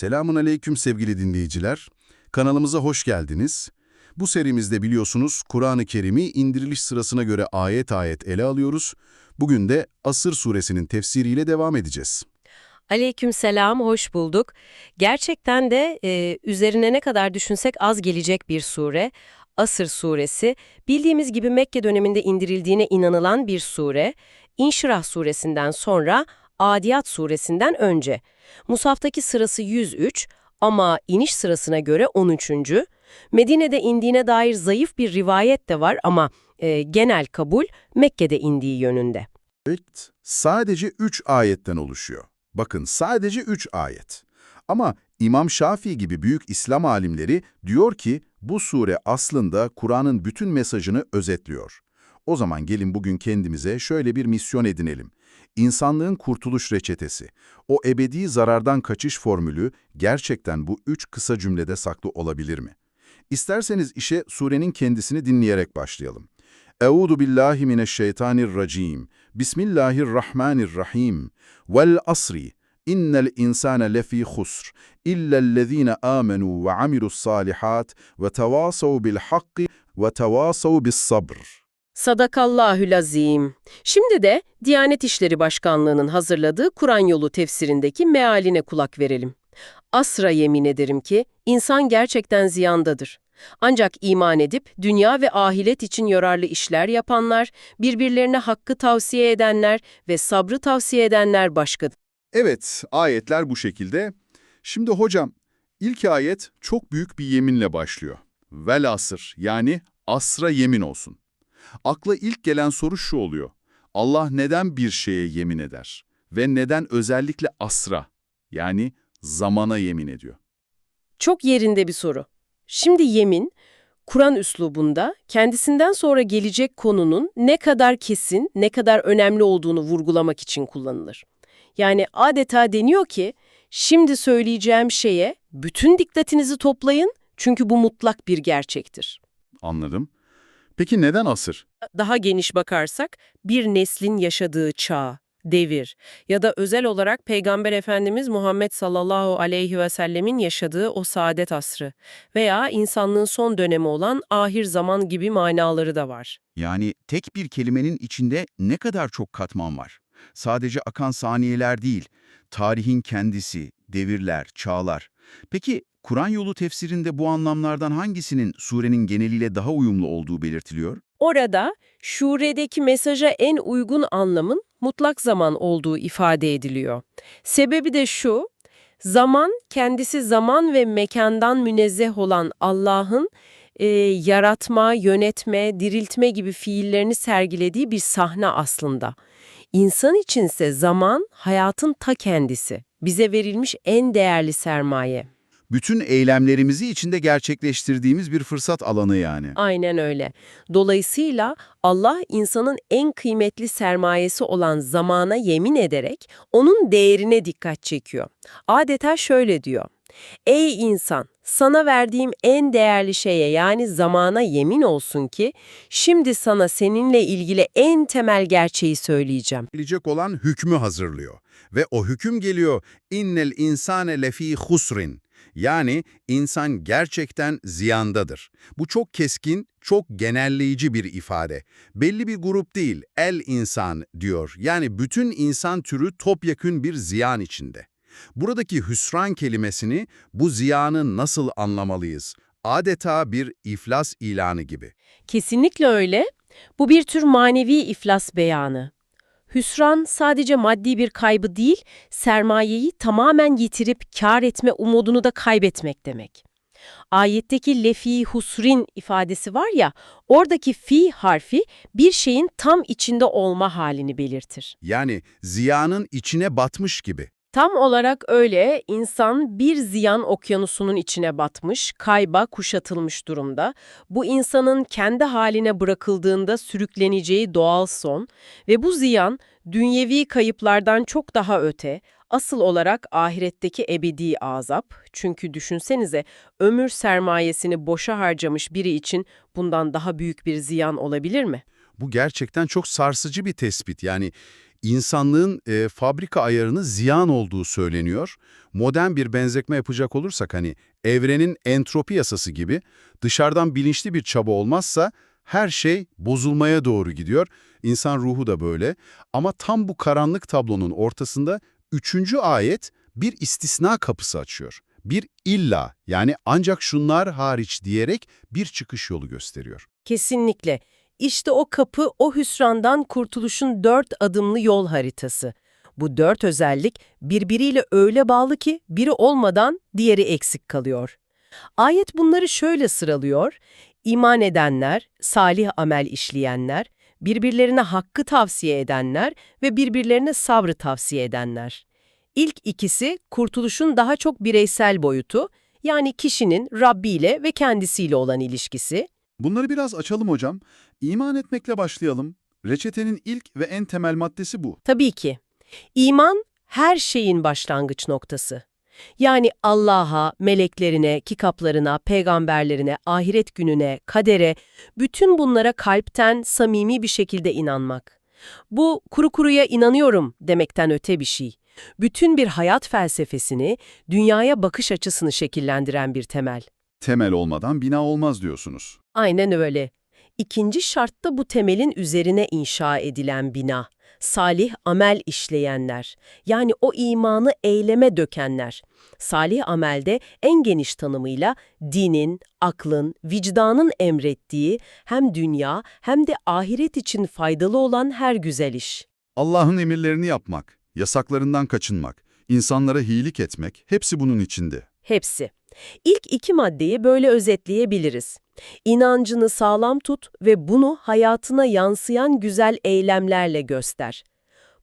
Selamun aleyküm sevgili dinleyiciler. Kanalımıza hoş geldiniz. Bu serimizde biliyorsunuz Kur'an-ı Kerim'i indiriliş sırasına göre ayet ayet ele alıyoruz. Bugün de Asır suresinin tefsiriyle devam edeceğiz. Aleykümselam, hoş bulduk. Gerçekten de e, üzerine ne kadar düşünsek az gelecek bir sure. Asır suresi, bildiğimiz gibi Mekke döneminde indirildiğine inanılan bir sure. İnşirah suresinden sonra Adiyat suresinden önce. Musaftaki sırası 103 ama iniş sırasına göre 13. Medine'de indiğine dair zayıf bir rivayet de var ama e, genel kabul Mekke'de indiği yönünde. Evet, sadece 3 ayetten oluşuyor. Bakın sadece 3 ayet. Ama İmam Şafii gibi büyük İslam alimleri diyor ki bu sure aslında Kur'an'ın bütün mesajını özetliyor. O zaman gelin bugün kendimize şöyle bir misyon edinelim. İnsanlığın kurtuluş reçetesi, o ebedi zarardan kaçış formülü gerçekten bu üç kısa cümlede saklı olabilir mi? İsterseniz işe surenin kendisini dinleyerek başlayalım. Euzu billahi mineşşeytanirracim. Bismillahirrahmanirrahim. Vel asri. İnnel insane lefî husr. İllellezîne âmenû ve amilus salihat ve tevâsav bil hakki ve tevâsav bis sabr. Sadakallahül azim. Şimdi de Diyanet İşleri Başkanlığı'nın hazırladığı Kur'an yolu tefsirindeki mealine kulak verelim. Asra yemin ederim ki insan gerçekten ziyandadır. Ancak iman edip dünya ve ahiret için yararlı işler yapanlar, birbirlerine hakkı tavsiye edenler ve sabrı tavsiye edenler başkadır. Evet, ayetler bu şekilde. Şimdi hocam, ilk ayet çok büyük bir yeminle başlıyor. Vel asır, yani asra yemin olsun. Akla ilk gelen soru şu oluyor. Allah neden bir şeye yemin eder? Ve neden özellikle asra, yani zamana yemin ediyor? Çok yerinde bir soru. Şimdi yemin, Kur'an üslubunda kendisinden sonra gelecek konunun ne kadar kesin, ne kadar önemli olduğunu vurgulamak için kullanılır. Yani adeta deniyor ki, şimdi söyleyeceğim şeye bütün dikkatinizi toplayın çünkü bu mutlak bir gerçektir. Anladım. Peki neden asır? Daha geniş bakarsak, bir neslin yaşadığı çağ, devir ya da özel olarak Peygamber Efendimiz Muhammed sallallahu aleyhi ve sellemin yaşadığı o saadet asrı veya insanlığın son dönemi olan ahir zaman gibi manaları da var. Yani tek bir kelimenin içinde ne kadar çok katman var. Sadece akan saniyeler değil, tarihin kendisi, devirler, çağlar. Peki Kur'an yolu tefsirinde bu anlamlardan hangisinin surenin geneliyle daha uyumlu olduğu belirtiliyor? Orada şuredeki mesaja en uygun anlamın mutlak zaman olduğu ifade ediliyor. Sebebi de şu, zaman kendisi zaman ve mekandan münezzeh olan Allah'ın e, yaratma, yönetme, diriltme gibi fiillerini sergilediği bir sahne aslında. İnsan içinse zaman hayatın ta kendisi, bize verilmiş en değerli sermaye. Bütün eylemlerimizi içinde gerçekleştirdiğimiz bir fırsat alanı yani. Aynen öyle. Dolayısıyla Allah insanın en kıymetli sermayesi olan zamana yemin ederek onun değerine dikkat çekiyor. Adeta şöyle diyor. Ey insan, sana verdiğim en değerli şeye yani zamana yemin olsun ki şimdi sana seninle ilgili en temel gerçeği söyleyeceğim. Gelecek olan hükmü hazırlıyor. Ve o hüküm geliyor. İnnel insane lefî husrin. Yani insan gerçekten ziyandadır. Bu çok keskin, çok genelleyici bir ifade. Belli bir grup değil, el insan diyor. Yani bütün insan türü topyekün bir ziyan içinde. Buradaki hüsran kelimesini, bu ziyanı nasıl anlamalıyız? Adeta bir iflas ilanı gibi. Kesinlikle öyle. Bu bir tür manevi iflas beyanı. Hüsran sadece maddi bir kaybı değil, sermayeyi tamamen yitirip kar etme umudunu da kaybetmek demek. Ayetteki lefi husrin ifadesi var ya, oradaki fi harfi bir şeyin tam içinde olma halini belirtir. Yani ziyanın içine batmış gibi. Tam olarak öyle insan bir ziyan okyanusunun içine batmış, kayba kuşatılmış durumda. Bu insanın kendi haline bırakıldığında sürükleneceği doğal son ve bu ziyan dünyevi kayıplardan çok daha öte, asıl olarak ahiretteki ebedi azap. Çünkü düşünsenize ömür sermayesini boşa harcamış biri için bundan daha büyük bir ziyan olabilir mi? Bu gerçekten çok sarsıcı bir tespit. Yani insanlığın e, fabrika ayarını ziyan olduğu söyleniyor. Modern bir benzetme yapacak olursak hani evrenin entropi yasası gibi dışarıdan bilinçli bir çaba olmazsa her şey bozulmaya doğru gidiyor. İnsan ruhu da böyle. Ama tam bu karanlık tablonun ortasında üçüncü ayet bir istisna kapısı açıyor. Bir illa yani ancak şunlar hariç diyerek bir çıkış yolu gösteriyor. Kesinlikle. İşte o kapı o hüsrandan kurtuluşun dört adımlı yol haritası. Bu dört özellik birbiriyle öyle bağlı ki biri olmadan diğeri eksik kalıyor. Ayet bunları şöyle sıralıyor. İman edenler, salih amel işleyenler, birbirlerine hakkı tavsiye edenler ve birbirlerine sabrı tavsiye edenler. İlk ikisi kurtuluşun daha çok bireysel boyutu, yani kişinin Rabbi ile ve kendisiyle olan ilişkisi. Bunları biraz açalım hocam. İman etmekle başlayalım. Reçetenin ilk ve en temel maddesi bu. Tabii ki. İman her şeyin başlangıç noktası. Yani Allah'a, meleklerine, kitaplarına, peygamberlerine, ahiret gününe, kadere, bütün bunlara kalpten, samimi bir şekilde inanmak. Bu kuru kuruya inanıyorum demekten öte bir şey. Bütün bir hayat felsefesini, dünyaya bakış açısını şekillendiren bir temel. Temel olmadan bina olmaz diyorsunuz. Aynen öyle. İkinci şart da bu temelin üzerine inşa edilen bina. Salih amel işleyenler, yani o imanı eyleme dökenler. Salih amelde en geniş tanımıyla dinin, aklın, vicdanın emrettiği hem dünya hem de ahiret için faydalı olan her güzel iş. Allah'ın emirlerini yapmak, yasaklarından kaçınmak, insanlara iyilik etmek hepsi bunun içinde. Hepsi. İlk iki maddeyi böyle özetleyebiliriz. İnancını sağlam tut ve bunu hayatına yansıyan güzel eylemlerle göster.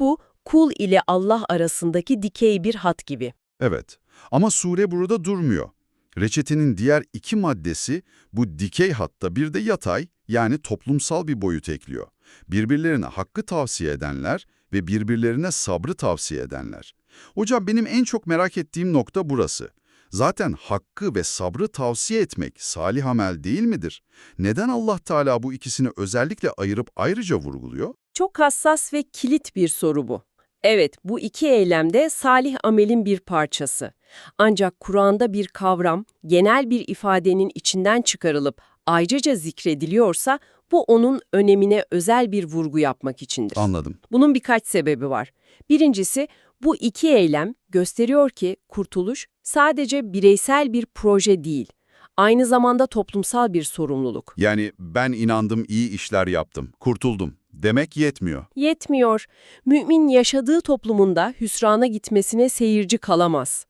Bu, kul ile Allah arasındaki dikey bir hat gibi. Evet ama sure burada durmuyor. Reçetenin diğer iki maddesi bu dikey hatta bir de yatay yani toplumsal bir boyut ekliyor. Birbirlerine hakkı tavsiye edenler ve birbirlerine sabrı tavsiye edenler. Hocam benim en çok merak ettiğim nokta burası. Zaten hakkı ve sabrı tavsiye etmek salih amel değil midir? Neden Allah Teala bu ikisini özellikle ayırıp ayrıca vurguluyor? Çok hassas ve kilit bir soru bu. Evet, bu iki eylem de salih amelin bir parçası. Ancak Kur'an'da bir kavram, genel bir ifadenin içinden çıkarılıp ayrıca zikrediliyorsa, bu onun önemine özel bir vurgu yapmak içindir. Anladım. Bunun birkaç sebebi var. Birincisi, bu iki eylem gösteriyor ki kurtuluş sadece bireysel bir proje değil, aynı zamanda toplumsal bir sorumluluk. Yani ben inandım, iyi işler yaptım, kurtuldum demek yetmiyor. Yetmiyor. Mümin yaşadığı toplumunda hüsrana gitmesine seyirci kalamaz.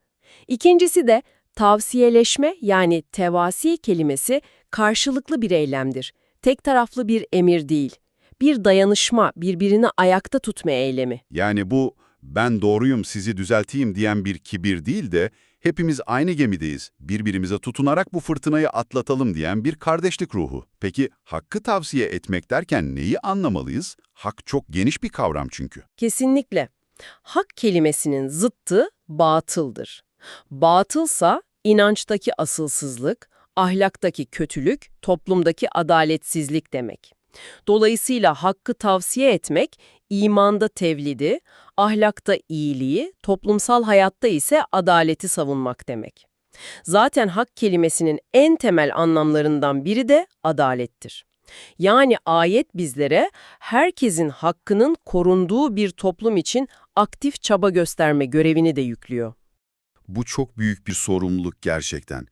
İkincisi de tavsiyeleşme yani tevasi kelimesi karşılıklı bir eylemdir. Tek taraflı bir emir değil. Bir dayanışma, birbirini ayakta tutma eylemi. Yani bu ben doğruyum sizi düzelteyim diyen bir kibir değil de hepimiz aynı gemideyiz, birbirimize tutunarak bu fırtınayı atlatalım diyen bir kardeşlik ruhu. Peki hakkı tavsiye etmek derken neyi anlamalıyız? Hak çok geniş bir kavram çünkü. Kesinlikle. Hak kelimesinin zıttı batıldır. Batılsa inançtaki asılsızlık, ahlaktaki kötülük, toplumdaki adaletsizlik demek. Dolayısıyla hakkı tavsiye etmek, imanda tevlidi, ahlakta iyiliği, toplumsal hayatta ise adaleti savunmak demek. Zaten hak kelimesinin en temel anlamlarından biri de adalettir. Yani ayet bizlere herkesin hakkının korunduğu bir toplum için aktif çaba gösterme görevini de yüklüyor. Bu çok büyük bir sorumluluk gerçekten.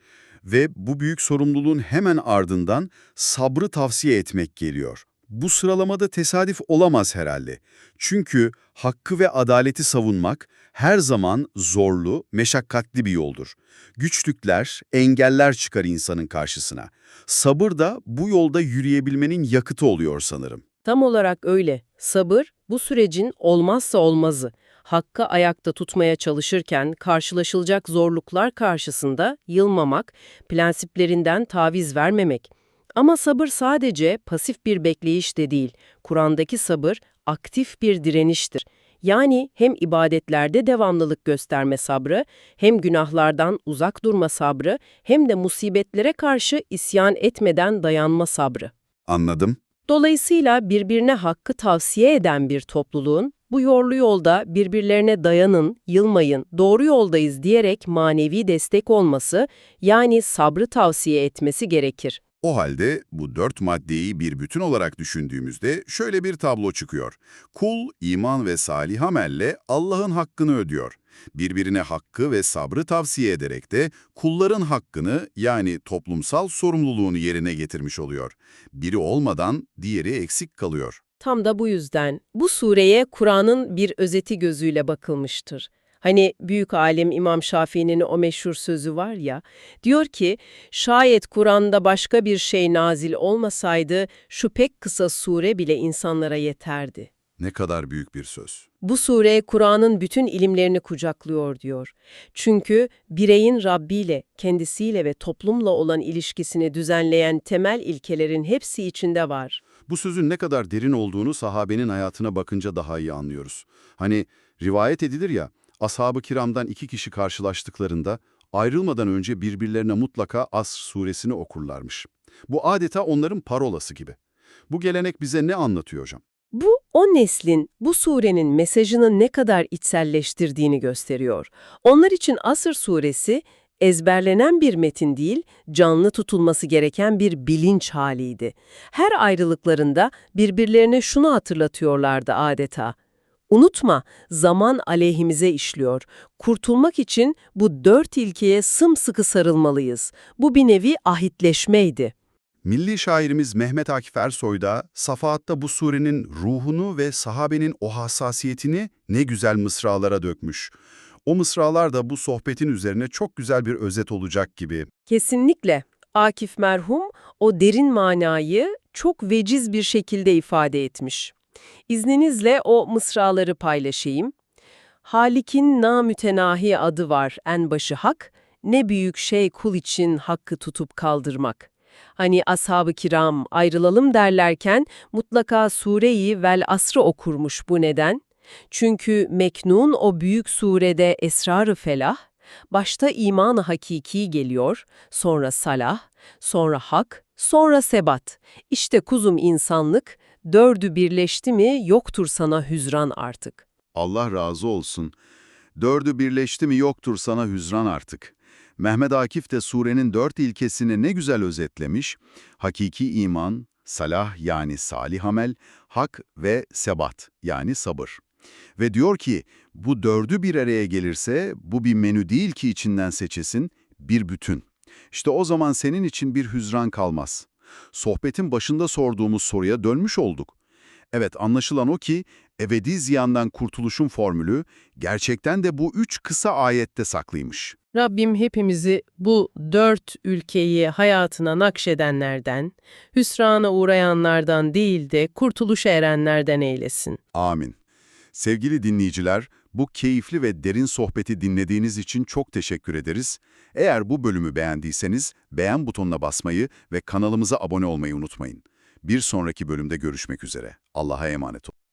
Ve bu büyük sorumluluğun hemen ardından sabrı tavsiye etmek geliyor. Bu sıralamada tesadüf olamaz herhalde. Çünkü hakkı ve adaleti savunmak her zaman zorlu, meşakkatli bir yoldur. Güçlükler, engeller çıkar insanın karşısına. Sabır da bu yolda yürüyebilmenin yakıtı oluyor sanırım. Tam olarak öyle. Sabır bu sürecin olmazsa olmazı. Hakkı ayakta tutmaya çalışırken karşılaşılacak zorluklar karşısında yılmamak, prensiplerinden taviz vermemek. Ama sabır sadece pasif bir bekleyiş de değil. Kur'an'daki sabır aktif bir direniştir. Yani hem ibadetlerde devamlılık gösterme sabrı, hem günahlardan uzak durma sabrı, hem de musibetlere karşı isyan etmeden dayanma sabrı. Anladım. Dolayısıyla birbirine hakkı tavsiye eden bir topluluğun Bu yorlu yolda birbirlerine dayanın, yılmayın, doğru yoldayız diyerek manevi destek olması, yani sabrı tavsiye etmesi gerekir. O halde bu dört maddeyi bir bütün olarak düşündüğümüzde şöyle bir tablo çıkıyor. Kul, iman ve salih amelle Allah'ın hakkını ödüyor. Birbirine hakkı ve sabrı tavsiye ederek de kulların hakkını yani toplumsal sorumluluğunu yerine getirmiş oluyor. Biri olmadan diğeri eksik kalıyor. Tam da bu yüzden bu sureye Kur'an'ın bir özeti gözüyle bakılmıştır. Hani büyük alim İmam Şafii'nin o meşhur sözü var ya, diyor ki, şayet Kur'an'da başka bir şey nazil olmasaydı şu pek kısa sure bile insanlara yeterdi. Ne kadar büyük bir söz. Bu sure Kur'an'ın bütün ilimlerini kucaklıyor diyor. Çünkü bireyin Rabbiyle, kendisiyle ve toplumla olan ilişkisini düzenleyen temel ilkelerin hepsi içinde var. Bu sözün ne kadar derin olduğunu sahabenin hayatına bakınca daha iyi anlıyoruz. Hani rivayet edilir ya, ashab-ı kiramdan iki kişi karşılaştıklarında ayrılmadan önce birbirlerine mutlaka Asr suresini okurlarmış. Bu adeta onların parolası gibi. Bu gelenek bize ne anlatıyor hocam? Bu, o neslin bu surenin mesajını ne kadar içselleştirdiğini gösteriyor. Onlar için Asır suresi, ezberlenen bir metin değil, canlı tutulması gereken bir bilinç haliydi. Her ayrılıklarında birbirlerine şunu hatırlatıyorlardı adeta. Unutma, zaman aleyhimize işliyor. Kurtulmak için bu dört ilkeye sımsıkı sarılmalıyız. Bu bir nevi ahitleşmeydi. Milli şairimiz Mehmet Akif Ersoy da Safahat'ta bu surenin ruhunu ve sahabenin o hassasiyetini ne güzel mısralara dökmüş. O mısralar da bu sohbetin üzerine çok güzel bir özet olacak gibi. Kesinlikle. Akif merhum o derin manayı çok veciz bir şekilde ifade etmiş. İzninizle o mısraları paylaşayım. Halik'in namütenahi adı var en başı hak, ne büyük şey kul için hakkı tutup kaldırmak. Hani ashab-ı kiram ayrılalım derlerken mutlaka sureyi vel asrı okurmuş bu neden? Çünkü Meknun o büyük surede esrarı felah, başta iman-ı hakiki geliyor, sonra salah, sonra hak, sonra sebat. İşte kuzum insanlık, dördü birleşti mi yoktur sana hüzran artık. Allah razı olsun. Dördü birleşti mi yoktur sana hüzran artık. Mehmet Akif de surenin dört ilkesini ne güzel özetlemiş. Hakiki iman, salah yani salih amel, hak ve sebat yani sabır. Ve diyor ki bu dördü bir araya gelirse bu bir menü değil ki içinden seçesin, bir bütün. İşte o zaman senin için bir hüzran kalmaz. Sohbetin başında sorduğumuz soruya dönmüş olduk. Evet anlaşılan o ki ebedi ziyandan kurtuluşun formülü gerçekten de bu üç kısa ayette saklıymış. Rabbim hepimizi bu dört ülkeyi hayatına nakşedenlerden, hüsrana uğrayanlardan değil de kurtuluşa erenlerden eylesin. Amin. Sevgili dinleyiciler, bu keyifli ve derin sohbeti dinlediğiniz için çok teşekkür ederiz. Eğer bu bölümü beğendiyseniz beğen butonuna basmayı ve kanalımıza abone olmayı unutmayın. Bir sonraki bölümde görüşmek üzere. Allah'a emanet olun.